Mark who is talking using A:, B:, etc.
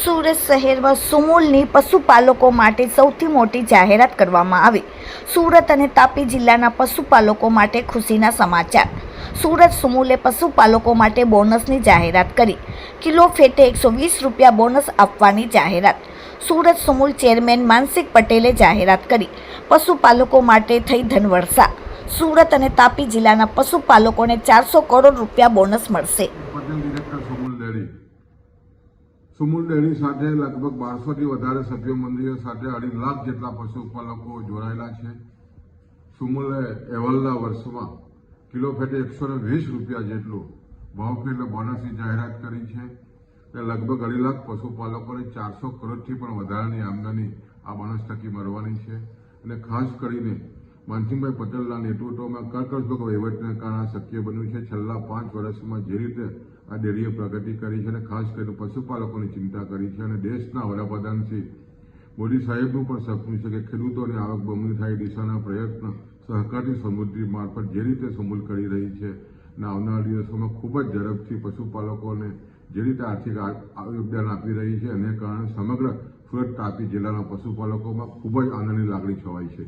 A: સુરત શહેરમાં સુમૂલની પશુપાલકો માટે સૌથી મોટી જાહેરાત કરવામાં આવી. સુરત અને તાપી જિલ્લાના પશુપાલકો માટે ખુશીના સમાચાર. સુરત સુમૂલે પશુપાલકો માટે બોનસની જાહેરાત કરી. કિલો ફેટે એકસો વીસ રૂપિયા બોનસ આપવાની જાહેરાત. સુરત સુમૂલ ચેરમેન માનસિક પટેલે જાહેરાત કરી. પશુપાલકો માટે થઈ ધનવર્ષા સુરત અને તાપી જિલ્લાના પશુપાલકોને ચારસો કરોડ રૂપિયા બોનસ મળશે.
B: સુમુલ ડેરી સાથે લગભગ બારસોથી વધારે સભ્ય મંડળીઓ સાથે અઢી લાખ જેટલા પશુપાલકો જોડાયેલા છે. સુમુલે અહેવાલના વર્ષમાં કિલો ફેટે એકસો ને વીસ રૂપિયા જેટલું ભાવફેર બોનસની જાહેરાત કરી છે. તે લગભગ અઢી લાખ પશુપાલકોને ચારસો કરોડથી પણ વધારાની આમદની આ બોનસ થકી મળવાની છે. અને ખાસ કરીને માનસિંહભાઈ પટેલના નેતૃત્વમાં કર્કશભગ વહીવટને કારણે શક્ય બન્યું છે. છેલ્લા પાંચ વર્ષમાં જે રીતે આ ડેરીએ પ્રગતિ કરી છે અને ખાસ કરીને પશુપાલકોની ચિંતા કરી છે અને દેશના વડાપ્રધાન શ્રી મોદી સાહેબનું પણ સપનું છે કે ખેડૂતોની આવક બમણી થાય દિશાના પ્રયત્ન સહકારની સમૃદ્ધિ મારફત જે રીતે સમૂલ કરી રહી છે અને આવનારા દિવસોમાં ખૂબ જ ઝડપથી પશુપાલકોને જે રીતે આર્થિક યોગદાન આપી રહી છે એને કારણે સમગ્ર સુરત તાપી જિલ્લાના પશુપાલકોમાં ખૂબ જ આનંદની લાગણી છવાઈ છે.